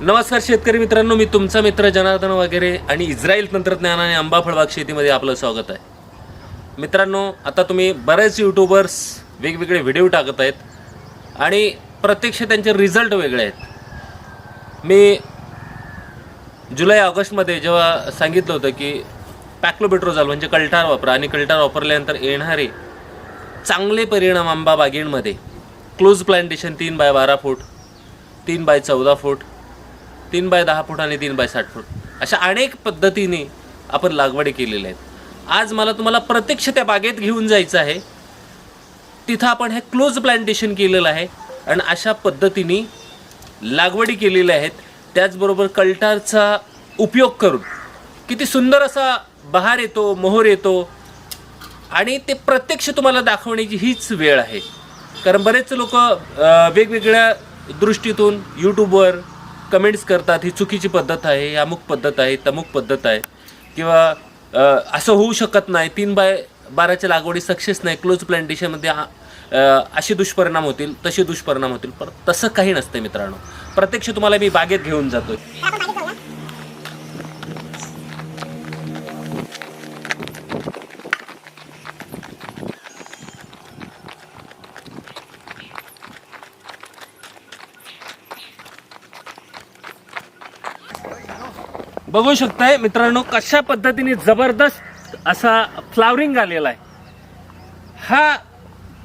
नमस्कार शेतकरी मित्रांनो मी तुमचा मित्र जनार्दन वगैरे आणि इस्रायल तंत्रज्ञान आणि आंबा फळबाग शेतीमध्ये आपलं स्वागत आहे. मित्रांनो आता तुम्ही बरेच यूट्यूबर्स वेगवेगळे व्हिडिओ टाकत आहेत आणि प्रत्यक्ष त्यांचे रिझल्ट वेगळे आहेत. मी जुलै ऑगस्टमध्ये जेव्हा सांगितलं होतं की पॅक्लोबिट्रोझाल म्हणजे कल्टार वापरा आणि कल्टार वापरल्यानंतर येणारे चांगले परिणाम आंबा बागेंमध्ये. क्लोज प्लांटेशन तीन बाय बारा फूट तीन बाय चौदा फूट तीन बाय दहा फूट आणि तीन बाय साठ फूट. अशा अनेक पद्धतीने आपण लागवडी केलेल्या आहेत. आज मला तुम्हाला प्रत्यक्ष त्या बागेत घेऊन जायचं आहे. तिथं आपण हे क्लोज प्लांटेशन केलेलं आहे आणि अशा पद्धतीने लागवडी केलेल्या आहेत. त्याचबरोबर कल्टारचा उपयोग करून किती सुंदर असा बहार येतो मोहर येतो. आणि ते प्रत्यक्ष तुम्हाला दाखवण्याची हीच वेळ आहे. कारण बरेच लोक वेगवेगळ्या दृष्टीतून यूट्यूबवर कमेंट्स करतात ही चुकीची पद्धत आहे अमुक पद्धत आहे तमुक पद्धत आहे. किंवा असं होऊ शकत नाही तीन बाय बाराच्या लागवडी सक्सेस नाही क्लोज प्लांटेशनमध्ये असे दुष्परिणाम होतील तसे दुष्परिणाम होतील पण तसं काही नसतं मित्रांनो. प्रत्यक्ष तुम्हाला मी बागेत घेऊन जातोय. बघू शकताय मित्रांनो कशा पद्धतीने जबरदस्त असा फ्लावरिंग आलेला आहे. हा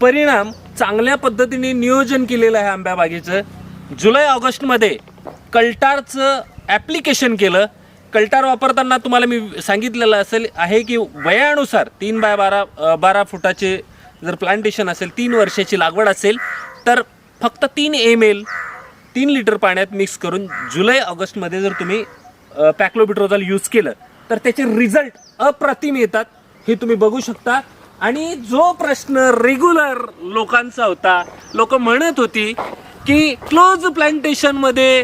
परिणाम चांगल्या पद्धतीने नियोजन केलेलं आहे आंब्या बागेचं. जुलै ऑगस्टमध्ये कल्टारचं ॲप्लिकेशन केलं. कल्टार वापरताना तुम्हाला मी सांगितलेलं असेल आहे की वयानुसार तीन बाय बारा बारा फुटाचे जर प्लांटेशन असेल तीन वर्षाची लागवड असेल तर फक्त तीन एम एल तीन लिटर पाण्यात मिक्स करून जुलै ऑगस्टमध्ये जर तुम्ही पॅक्लोबिट्रोजल यूज केलं तर त्याचे रिझल्ट अप्रतिम येतात हे तुम्ही बघू शकता. आणि जो प्रश्न रेग्युलर लोकांचा होता लोक म्हणत होती की क्लोज प्लांटेशनमध्ये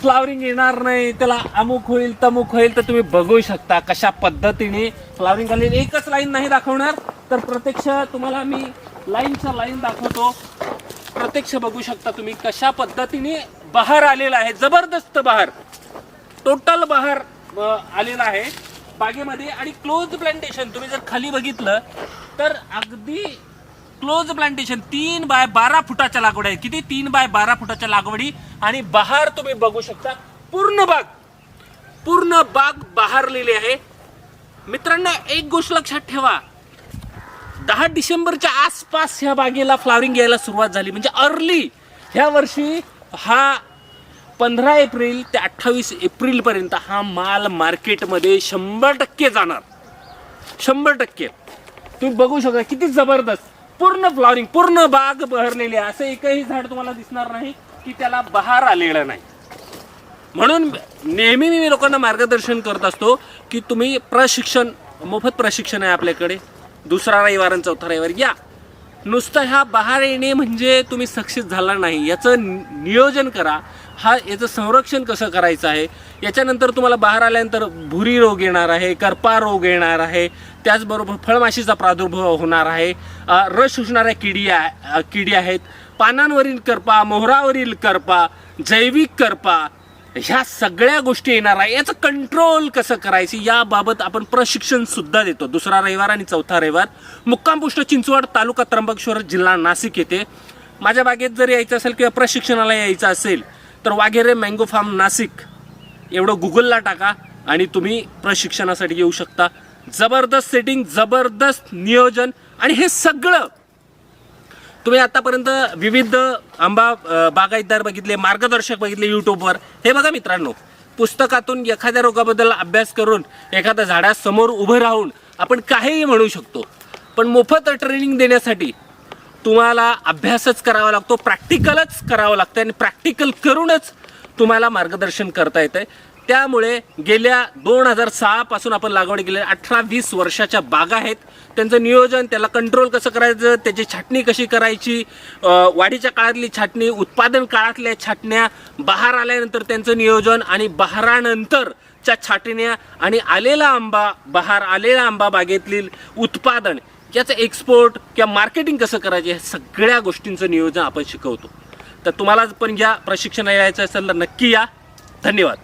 फ्लावरिंग येणार नाही त्याला अमुक होईल तमुक होईल तर तुम्ही बघू शकता कशा पद्धतीने फ्लावरिंग आली. एकच लाईन नाही दाखवणार तर प्रत्यक्ष तुम्हाला मी लाईनच्या लाईन दाखवतो. प्रत्यक्ष बघू शकता तुम्ही कशा पद्धतीने बहार आलेला आहे. जबरदस्त बहार. टोटल बहार आलेला आहे बागेमध्ये. आणि क्लोज प्लांटेशन तुम्ही जर खाली बघितलं तर अगदी क्लोज प्लांटेशन तीन बाय बारा फुटाच्या लागवड आहे. किती? तीन बाय बारा फुटाच्या लागवडी आणि बहार तुम्ही बघू शकता. पूर्ण बाग पूर्ण बाग बहारलेली आहे. मित्रांनो एक गोष्ट लक्षात ठेवा. दहा डिसेंबरच्या आसपास ह्या बागेला फ्लावरिंग यायला सुरुवात झाली. म्हणजे अर्ली ह्या वर्षी हा पंधरा एप्रिल ते अठ्ठावीस एप्रिलपर्यंत हा माल मार्केटमध्ये शंभर टक्के जाणार. शंभर टक्के. तुम्ही बघू शकता किती जबरदस्त. पूर्ण फ्लॉवरिंग पूर्ण बाग बहरलेली आहे. असं एकही झाड तुम्हाला दिसणार नाही की त्याला बहार आलेला नाही. म्हणून नेहमी मी लोकांना मार्गदर्शन करत असतो की तुम्ही प्रशिक्षण मोफत प्रशिक्षण आहे आपल्याकडे. दुसरा रविवार आणि चौथा रविवार या. नुसतं ह्या बहार येणे म्हणजे तुम्ही सक्सेस झाला नाही. याचं नियोजन करा. हा याचं संरक्षण कसं करायचं आहे? याच्यानंतर तुम्हाला बाहेर आल्यानंतर भुरी रोग येणार आहे करपा रोग येणार आहे त्याचबरोबर फळमाशीचा प्रादुर्भाव होणार आहे रस शोषणाऱ्या किडी आहे- किडी आहेत पानांवरील करपा मोहरावरील करपा जैविक करपा ह्या सगळ्या गोष्टी येणार आहे. याचं कंट्रोल कसं करायचं? याबाबत आपण प्रशिक्षण सुद्धा देतो. दुसरा रविवार आणि चौथा रविवार. मुक्कामपुष्ट चिंचवड तालुका त्र्यंबकेश्वर जिल्हा नाशिक येथे. माझ्या बागेत जर यायचं असेल किंवा प्रशिक्षणाला यायचं असेल तर वाघेरे मँगो फार्म नाशिक. एवढं गुगलला टाका आणि तुम्ही प्रशिक्षणासाठी येऊ शकता. जबरदस्त सेटिंग जबरदस्त नियोजन आणि हे सगळं तुम्ही आतापर्यंत विविध आंबा बागायतदार बघितले मार्गदर्शक बघितले यूट्यूबवर हे बघा मित्रांनो पुस्तकातून एखाद्या रोगाबद्दल अभ्यास करून एखाद्या झाडासमोर उभं राहून आपण काहीही म्हणू शकतो. पण मोफत ट्रेनिंग देण्यासाठी तुम्हाला अभ्यासच करावा लागतो प्रॅक्टिकलच करावं लागतं आणि प्रॅक्टिकल करूनच तुम्हाला मार्गदर्शन करता येतं त्यामुळे गेल्या दोन हजार सहापासून आपण लागवड केली अठरा वीस वर्षाच्या बागा आहेत. त्यांचं नियोजन त्याला कंट्रोल कसं करायचं त्याची छाटणी कशी करायची वाढीच्या काळातली छाटणी उत्पादन काळातल्या छाटण्या बहार आल्यानंतर त्यांचं नियोजन आणि बहारानंतरच्या छाटण्या आणि आलेला आंबा बहार आलेला आंबा बागेतील उत्पादन याचं एक्सपोर्ट किंवा मार्केटिंग कसं करायचे ह्या सगळ्या गोष्टींचं नियोजन आपण शिकवतो. तर तुम्हाला पण या प्रशिक्षणाला यायचं असेल तर नक्की या. धन्यवाद.